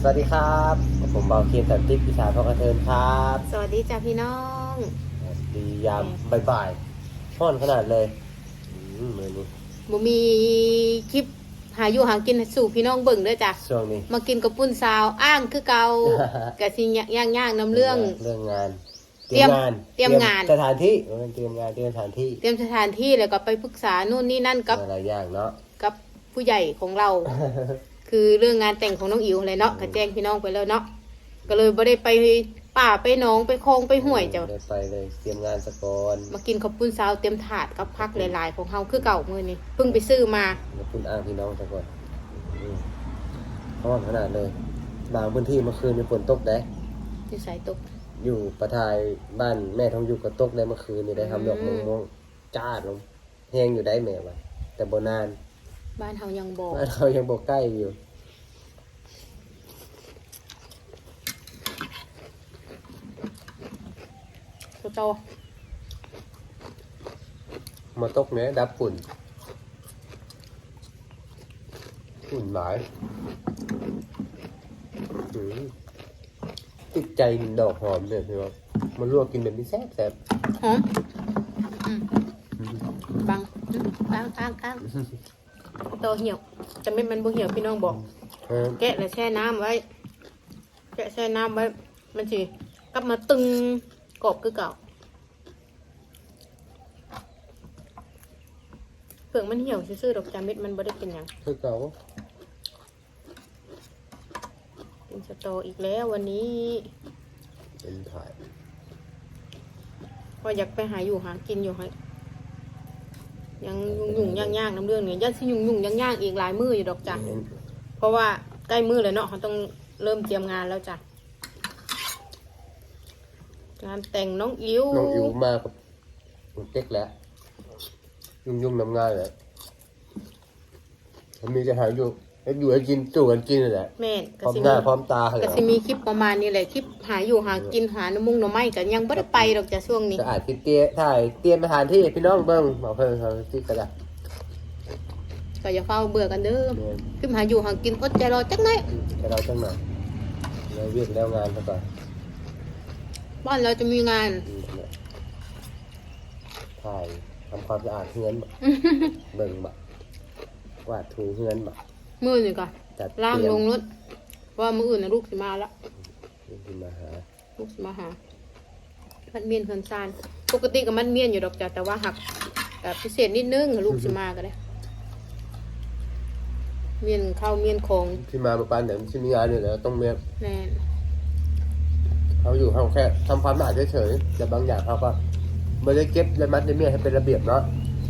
สวัสดีครับ ผมเบาเคียนสันติพิชาพ่อกระเทินครับ สวัสดีจ้าพี่น้องสวัสดียามบ่ายๆห้อนขนาดเลยอืมมือนี้บ่มีคลิปหาอยู่หากินให้สู่พี่น้องเบิ่งเด้อจ้ะช่วงนี้ มากินกับปุ้นซาวอ้างคือเก่ากะสิย่างย่างๆน้ำเรื่อง เรื่องงานเตรียมเตรียมงาน สถานที่เออเตรียมงานเตรียมสถานที่เตรียมสถานที่แล้วก็ไปปรึกษานู่นนี่นั่นกับหลายอย่างเนาะกับผู้ใหญ่ของเรา คือเรื่องงานแต่งของน้องอิ๋วเลยเนาะก็แจ้งพี่น้องไปแล้วเนาะก็เลยบ่ได้ไปป่าไปหนองไปคลองไปห้วยจ้ะได้ไปเลยเตรียมงานสะกอนมากินข้าวปุ้นซาวเตรียมถาดกับพักหลายๆของเฮาคือเก่ามื้อนี้เพิ่งไปซื้อมาแล้วคุณอ้างพี่น้องสะกอนอืมห้อนขนาดเลยบางพื้นที่เมื่อคืนมีฝนตกได้ที่สายตก อยู่ประทายบ้านแม่ทองอยู่กับตกได้เมื่อคืนนี่ได้ทำดอกอืมะมม่วงจ้าดลงแห้งอยู่ได้แม่วะแต่บ่นาน บ้านเฮายังบ่บ้านเรายังบ่ใกล้อยู่ โตมาตกเนี้ยดับฝุ่นฝุ่นหลายอืมติดใจกินดอกหอมเนี่ยพี่ว่ามันลวกกินแบบนี้แซ่บแซ่บหอมอืมบังอืมกลางกลางกลางโตเหี่ยวจะไม่มันบ่เหี่ยวพี่น้องบอกเออแกะแล้วแช่น้ำไว้ แกะแช่น้ำไว้ มันสิกลับมาตึงกรอบคือเก่าเผือกมันเหี่ยวซื่อๆดอกจาเม็ดมันบ่ได้เป็นหยังคือเก่าเป็นสตออีกแล้ววันนี้เป็นถ่าย พออยากไปหาอยู่หากินอยู่ให้ ยังยุ่งยุ่งย่างย่างๆน้ำเรื่องเนี่ยยันสิยุ่งยุ่งย่างย่างๆอีกหลายมืออยู่ดอกจ้ะเห็นเพราะว่าใกล้มือแล้วเนาะเขาต้องเริ่มเตรียมงานแล้วจ้ะงานแต่งน้องอิ๋วน้องอิ๋วมากับคุณเต็กแล้ว ยุ่งยุ่งๆน้ำง่ายแหละมันมีจะหาอยู่ ให้อยู่ให้กินจู่กันกินนั่นแหละแม่นพร้อมสิหน้ามีพร้อมตาเลยก็สิมีคลิปประมาณนี้แหละคลิปหาอยู่หากินหาน้ำมุงน้ำไม้กันยังไม่ได้ไปดอกจ้ะช่วงนี้จะอาจติดเตี้ยถ่ายเตรียมสถานที่ให้พี่น้องเบิ้งบอกเพิ่นเขาที่กระดาษก็อย่าเฝ้าเบื่อกันเด้อเนี่ยคลิปหาอยู่หากินอดใจรอจักหน่อยให้เราจังหน่อยเราเวียกแล้วงานซะก่อนบ้านเราจะมีงานอืมเนี่ยถ่ายทำความสะอาดเฮือนบ่เบิ่งบ่วาดถูเฮือนบ่ มือนี่ก่อนจัดล่างเตรียลมงรถเพราะว่ามืออื่นนะลูกสิมาแล้วขึ้นมาหาลูกสิมาหา มันเมียนเฮือนซาน ปกติก็มันเมียนอยู่ดอกจ้ะแต่ว่าหักแต่พิเศษนิดนึงลูกสิมาก็ได้ เมียนเข้าเมียนของที่มาประปานเดี๋ยวมันจะมีงานอยู่แล้วต้องเมียแน่นเขาอยู่เขาแค่ทำความสะอาดเฉยๆแต่บางอย่างเขาก็ไม่ได้เก็บและมัดในเมียให้เป็นระเบียบเนาะ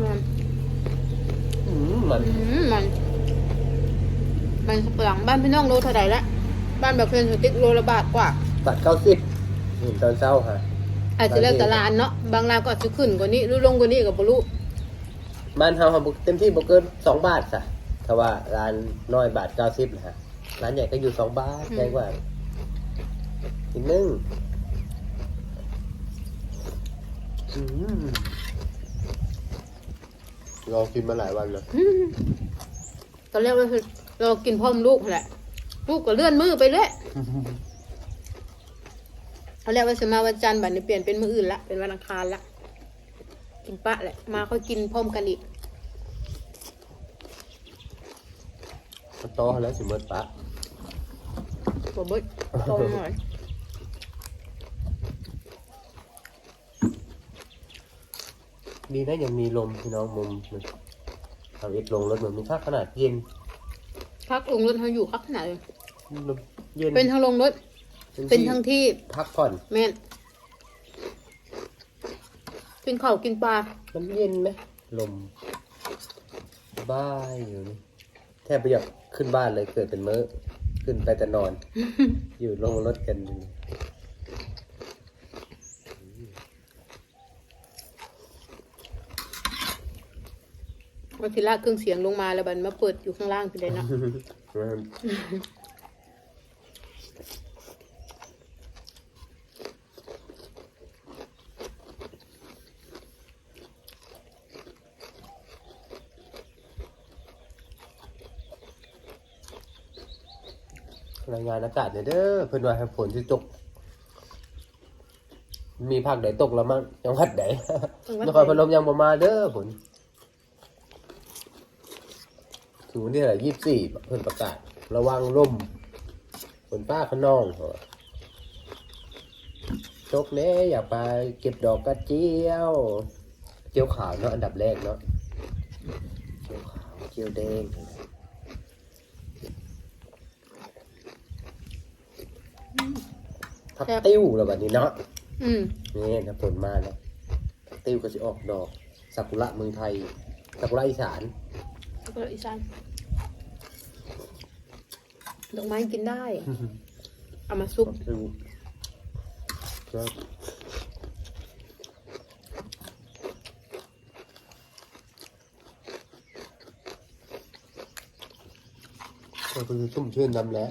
มันอืมมัน อืมมัน มันสับหลังบ้านพี่น้องโลเท่าไหร่ละบ้านแบบเพื่อนสติ๊กโลละบาทกว่าตัดเก้าสิบเห็นตอนเช้าฮะอาจจะเลิกแต่ร้านเนาะบางร้านก็อาจจะขึ้นกว่านี้หรือลงกว่านี้กับบรู้บ้านเฮาเขาเต็มที่บ่เกินสองบาทจ้ะถ้าว่าร้านน้อยบาทเก้าสิบนะฮะร้านใหญ่ก็อยู่สองบาทใหญ่กว่าอีกนึงอืมรอกินมาหลายวันแล้วตอนแรกเราคือ เรากินพร้อมลูกแหละ ลูกก็เลื่อนมือไปเรื่อยตอนแรกว่าจะมาวันจันทร์บัดนี้เปลี่ยนเป็นมืออื่นละเป็นวันอังคารละกินปะแหละ มาค่อยกินพร้อมกันอีกโตแล้วสิเมิดปะบ่เบิดโตหน่อยดีนะยังมีลมพี่น้องมุมมันเอาอิดลงรถมันมีค่าขนาดเย็น พักลงรถเขาอยู่พักขนาดเลยลมเย็นเป็นทั้งลงรถ เป็นทั้งที่พักผ่อนแม่นกินข้าวกินปลามันเย็นไหมลมบ้ายอยู่นี่แทบไม่อยากขึ้นบ้านเลยเกิดเป็นมื้อขึ้นไปแต่นอน อยู่ลงรถกันอยู่ วันที่ลากเครื่องเสียงลงมาแล้วบันมาเปิดอยู่ข้างล่างไปเลยเนาะรายงานอากาศเนี่ยเด้อเพิ่นว่าให้ฝนสิตก มีภาคไหนตกแล้วมั้งจังหวัดไหนนครพนมยังบ่มาเด้อฝน ถึงวันที่เท่าไหร่ยี่สิบสี่เพิ่นประกาศ ระวังลมฝนฟ้าขนองเขาว่าตกเน่อย่าไปเก็บดอกกระเจียว เจียวขาวเนาะอันดับแรกเนาะเจียวขาวเจียวแดงผักติ้วแล้วแบบนี้เนาะอืมนี่ถ้าผลมาแล้วผักติ้วก็จะออกดอกซากุระเมืองไทยซากุระอีสาน แล้วก็อีสานดอกไม้กินได้ เอามาซุปผักติ้วก็ก็คือชุ่มชื่นน้ำแล้ว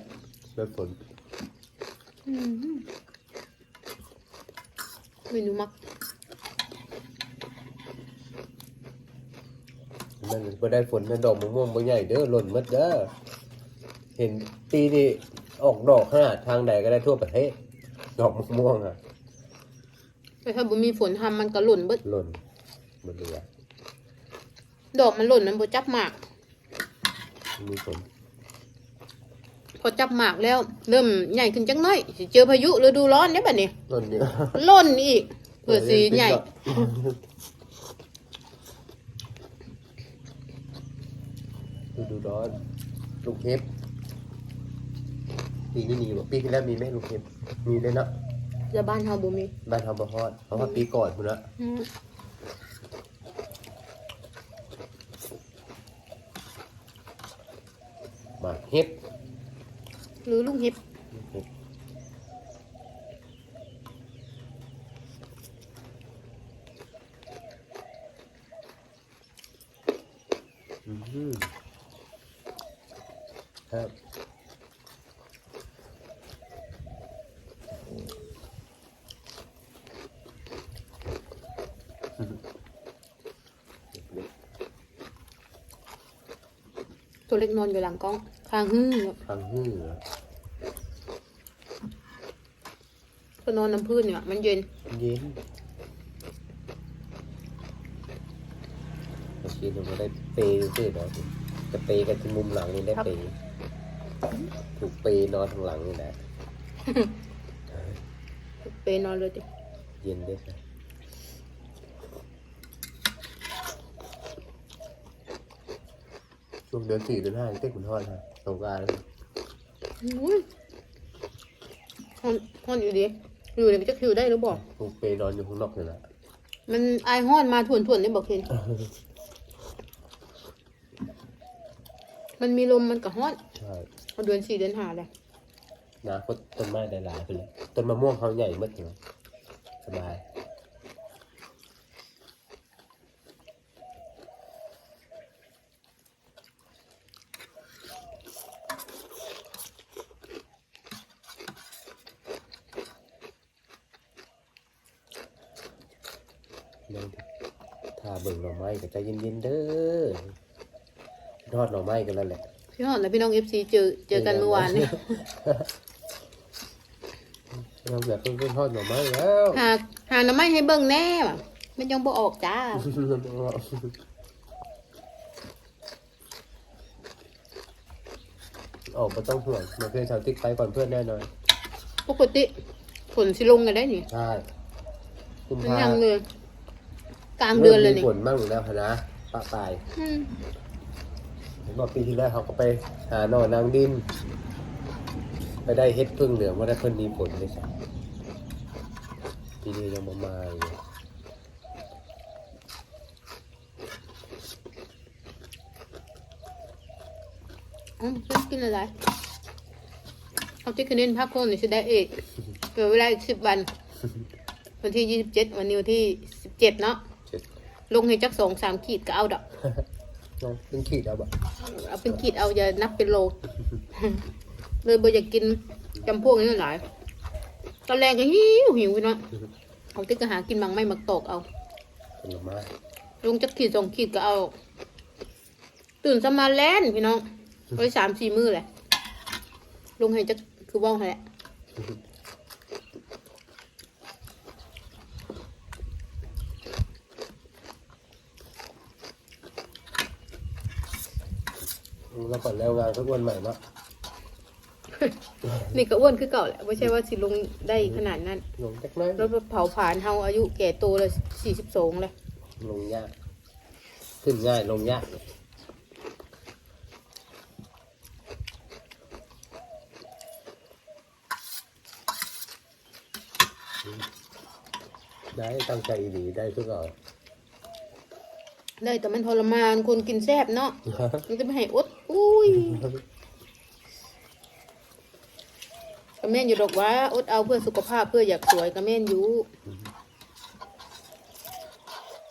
แบบฝนอืมเมนูมัก มันก็ได้ฝนนะดอกมะม่วงบางใหญ่เด้อหล่นหมดเด้อเห็นปีนี้ออกดอกขนาดทางใดก็ได้ทั่วประเทศดอกมะม่วงอะแต่ถ้าบ่มีฝนทำมันก็หล่นเบิดหล่นหมดเลยดอกมันหล่นมันบ่จับหมากมีฝนพอจับหมากแล้ว เริ่มใหญ่ขึ้นจังน้อยสิเจอพายุฤดูร้อนเนี่ยบัดนี้หล่นเยอะ หล่นอีกเผื่อสีใหญ่ ดูดูร้อนลูกเห็บปีนี้มีบ่ปีที่แล้วมีไหมลูกเห็บมีเลยเนาะแล้วบ้านเฮาบ่มีบ้านทำบะฮอดเพราะว่าปีก่อนพุ่นละอืมมาเห็บหรือลุงเห็บเห็บอืม ครับตัวเล็กนอนอยู่หลังกล้องคางหื้อทางหื้อเหรอก็นอนน้ำพื้นเนี่ยมันเย็นเย็นเมื่อกี้เราไม่ได้เปย์ซื้อเนาะจะเปย์กันที่มุมหลังนี่ได้เปย์ ถูกเปย์นอนทางหลังนี่แหละเปนอนเลยดิเย็นด้วยนะช่วงเดือนสี่เดือนห้าเต็กขุนทอดฮะสงกรารอุ้ยฮอนฮอนอยู่ดิอยู่เนี่ยมันจะคิวได้หรือบอกถูกเปย์นอนอยู่ข้างนอกนี่แหละมันไอายฮอนมาทวนทวนๆได้บอกเห็น มันมีลมมันก็ฮอนใช่เอาเดือนสี่เดือนห้าเลยนาคตต้นไม้ได้หลายไปเลยต้นมะม่วงเขาใหญ่มากเลยสบายเดี๋ยวถ้าเบิ่งหน่อไม้ก็ใจเย็นๆเด้อ ทอดหน่อไม้กันแล้วแหละพี่ฮอนและพี่น้องเอฟซีเจอเจอกันเมื่อวานเนี่ยเราแบบเพิ่งทอดหน่อไม้แล้วหาหาหน้ำไม้ให้เบิ่งแน่ว่ะมันยังบ่ออกจ้าออกมาต้องห่วงมาเพื่อนชาวติ๊กไปก่อนเพื่อนแน่นอนปกติฝนสิลงกันได้นี่ใช่คุณมันพายังเลยกลางเดือนเลยมีนี่ฝนบ้างอยู่แล้วคณะปะปลายอืม เห็นบอกปีที่แล้วเขาก็ไปหาหน่อนางดิน ไปได้เฮ็ดพึ่งเหลืองว่าได้เพิ่นมีผลเลยจ้ะปีนี้ยังมามาอยู่อ๋อฉันกินอะไรเอาที่คะแนนพักคนนี่สิได้เอกเกิดเวลาอีกสิบวัน วันที่ยี่สิบเจ็ดวันนี้วันที่สิบเจ็ดเนาะ เจ็ดลงให้จักสองสามขีดก็เอาดอกน้องเพิ่งขีดเอาบ่ เอาเป็นขีดเอาอย่านับเป็นโล เลยบ่อยากกินจำพวกนี้หลายตอนแรกก็หิวหิวไปเนาะเอาที่ก็หากินบางไม่มักตอกเอาผลไม้ลงจักขีดสองขีดก็เอา ตื่นสมาแลนพี่น้องไว้สามสี่มือแหละลงให้จักคือเว่าให้แหละ แล้วก่อนแล้วงานก็อ้วนใหม่เนาะนี่ก็อ้วนคือเก่าแหละไม่ใช่ว่าสิลงได้ขนาดนั้นลงจักหน้อยแล้วเผาผลาญเฮาอายุแก่โตเลยสี่สิบสองเลยลงยาก ขึ้นง่ายลงยากได้ตั้งใจดีได้ทุกอย่างได้แต่มันทรมานคนกินแซ่บเนาะมันจะไม่ให้อด อุ้ยกระเม่นอยู่ดอกว่าอดเอาเพื่อสุขภาพเพื่ออยากสวยกระเม่นอยู่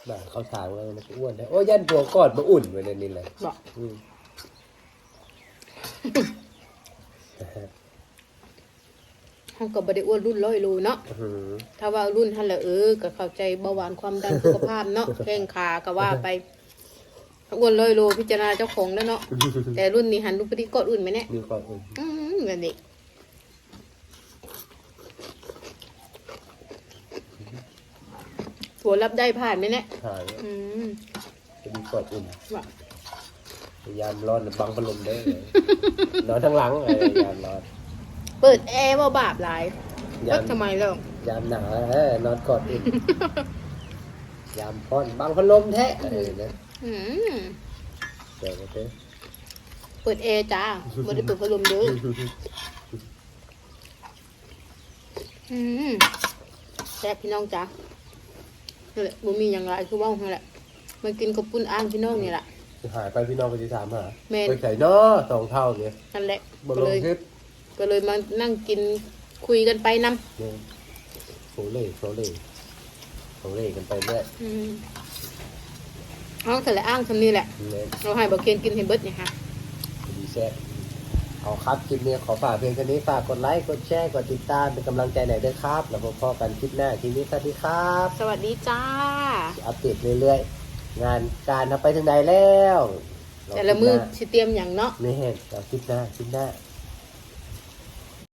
บ้าเขาถามว่ามันอ้วนได้โอ้ยันหัวกอดมาอุ่นไว้ในนี้เลยบอกอืมเฮาก็บ่ได้อ้วนรุ่นร้อยโลเนาะ อื้อหือถ้าว่ารุ่นท่านละเออก็เข้าใจเบาหวานความดันสุขภาพเนาะแข้งขาก็ว่าไป ถ้าอ้วนร้อยโลพิจารณาเจ้าของแล้วเนาะ แต่รุ่นนี้หันลูกไปที่กดอุ่นไหมเนี่ยมีความอุ่นอืมเงินเด็กหัวรับได้ผ่านไหมเนี่ยหายอืมจะมีความอุ่นว่าพยายามร้อนบังพัดลมได้เลยนอนทั้งหลังเลยยามร้อนเปิดแอร์ว่าบาปหลายยาแล้มวทำไมแล้วยามหนาวเออนอนกอดอุ่นยามพ่อนบังพัดลมแท้เออนะ อืมเดี๋ยวก็เถอะเปิดแอร์จ้าไม่ได้เปิดพัดลมเด้ออืมแซ่บพี่น้องจ้านี่แหละบ่มีอย่างไรคือเว่าหั่นแหละมากินกับปุ้นอ้างพี่น้องนี่แหละ หายไปพี่น้องก็จะถามหาแม่น ไปใส่นอสองเท่าเนี่ยนั่นแหละบนก็ลเลงย คลิปก็เลยมานั่งกินคุยกันไปนำเนี่ยโซเล่โซเล่โซเล่กันไปเรื่อยอืม อ้างแต่ละอ้างคำนี้แหละเนี่ยเราให้บอกเคนกินให้เบิดเนี่ยค่ะดีแซ่บเอาครับคลิปนี้ขอฝากเพียงแค่นี้ฝากกดไลค์กดแชร์กดติดตามเป็นกำลังใจหน่อยด้วยครับ แล้วพบกันคลิปหน้าคลิปนี้สวัสดีครับ สวัสดีจ้า อัปเดตเรื่อยๆ งานการทำไปถึงไหนแล้ว แต่ละมือสิเตรียมอย่างเนาะนี่เห็นเราคลิปหน้าคลิปหน้า